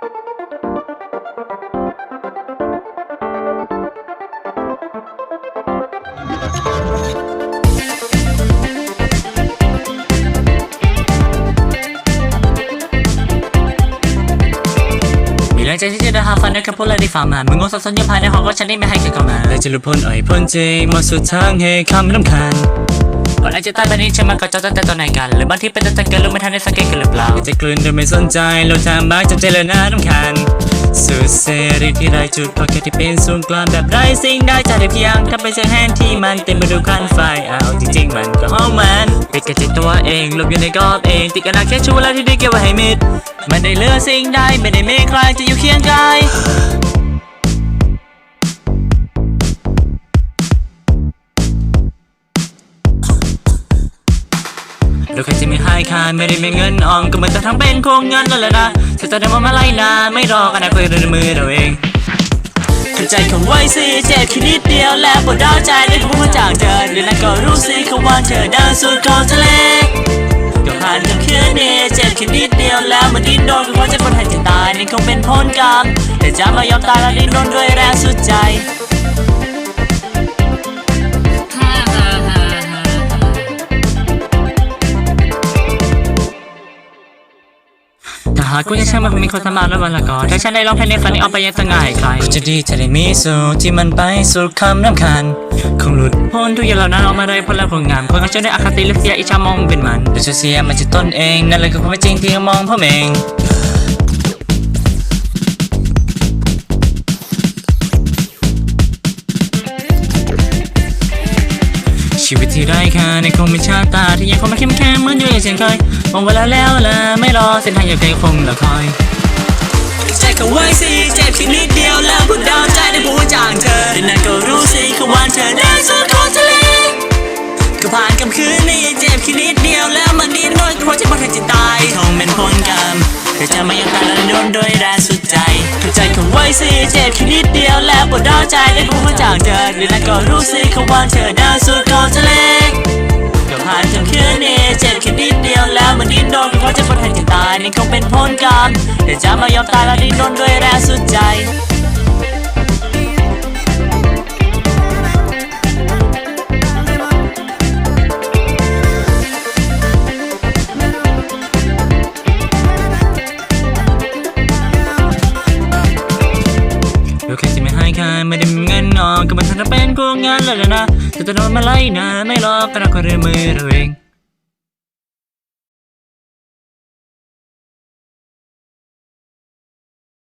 มีเรื่องใจที่จะได้หาฟันนะครับพวกเราได้ฟังมามึงงงสับสนอยู่ภายในห้องก็ฉันได้ไม่ให้ใครเข้ามาเลยจะหลุดพ้นอ่ยพ้นจริงมดสุดทางให้คำไม่รำคาญ ก่อนอาจจะตายแบบนี้ฉันมันก็จะตั้งแต่ตอนไหนกัน หรือบางทีเป็นตั้งแต่เกิดรือไม่ทันได้สังเกตกันหรือเปล่าจะกลืนโดยไม่สนใจเราทำบ้าจำใจเลยนะรำคาญสุดเสรีที่ไรจุดพอแค่ที่เป็นศูนย์กลางแบบไรสิ่งได้จากได้เพียงถ้าไปเจอแฮนที่มันเต็มไปด้วยควันไฟเอาจริงๆ มันก็ห้องมันปิดกระจิตตัวเองหลบอยู่ในกรอบเองติดกันนักแค่ชูแล้วที่ได้เก็บไว้ให้มิดไม่ได้เลือกสิ่งใดไม่ได้เมีใครจะอยู่เคียงกาย เราเคยจะไม่ให้ค่าไม่ได้มีเงินออมก็เหมือนจะทั้งเป็นโคงเงินนั่นแหละนะถ้าจะได้มามาไล่นาไม่รอกันนะคุยในมือเราเองเข้าใจคำไว้สิเจ็บแค่นิดเดียวแล้วปวดดาวใจได้พูดจากเธอเดี๋ยวนั้นก็รู้สิคำว่าเธอเดินสุดขอบทะเลก็ผ่านกับคืนนี้เจ็บแค่นิดเดียวแล้วมันดิ้นโดนก็เพราะจะคนให้จะตายนี่คงเป็นพ้นกรรมแต่จะมายอมตายแล้วดิ้นโดนด้วยแรงสุดใจ หากกูจะใช่มันคงมีคนสมานแล้ววันละก่อนถ้าฉันได้ร้องเพลงในฝันนี้เอาไปยังสง่ายใครกูจะดีจะได้มีสูตรที่มันไปสู่คำน้ำคันคงหลุดพ้นทุกอย่างเหล่านั้นออกมาได้พ้นแล้วผลงานคนก็จะได้อคติและเสียอิจฉามองเป็นมันแต่จะเสียมันจะต้นเองนั่นเลยคือความจริงที่มองผมเอง ชีวิตที่ไร้ค่าในคงเป็นชาตาที่ยังคงมาเข้มแข็งเหมือนอยู่อย่างเช่นเคยมองเวลาแล้วละไม่รอเส้นทางอย่างไกลคงละคอยใจก็ไว้สิเจ็บแค่นิดเดียวแล้วพูดดาวใจได้พูดจางเธอ ใจคำไว้สิเจ็บแค่นิดเดียวแล้วปวดดาวใจได้พูดจากเธอแต่นั่นก็รู้สิคือวันเธอได้สุดของทะเลก็ผ่านจนคืนนี้เจ็บแค่นิดเดียวแล้วมันดิ้นรนเพราะจะคนให้จะตายนี่คงเป็นพ้นกรรมแต่จะมายอมตายแล้วดิ้นรนด้วยแรงสุดใจ ไม่ได้มีเงินนอนก็มันทันจะเป็นกูงานเลยนะแต่จะโดนมาไล่นะไม่รอก็รักคนเรือมือเราเอง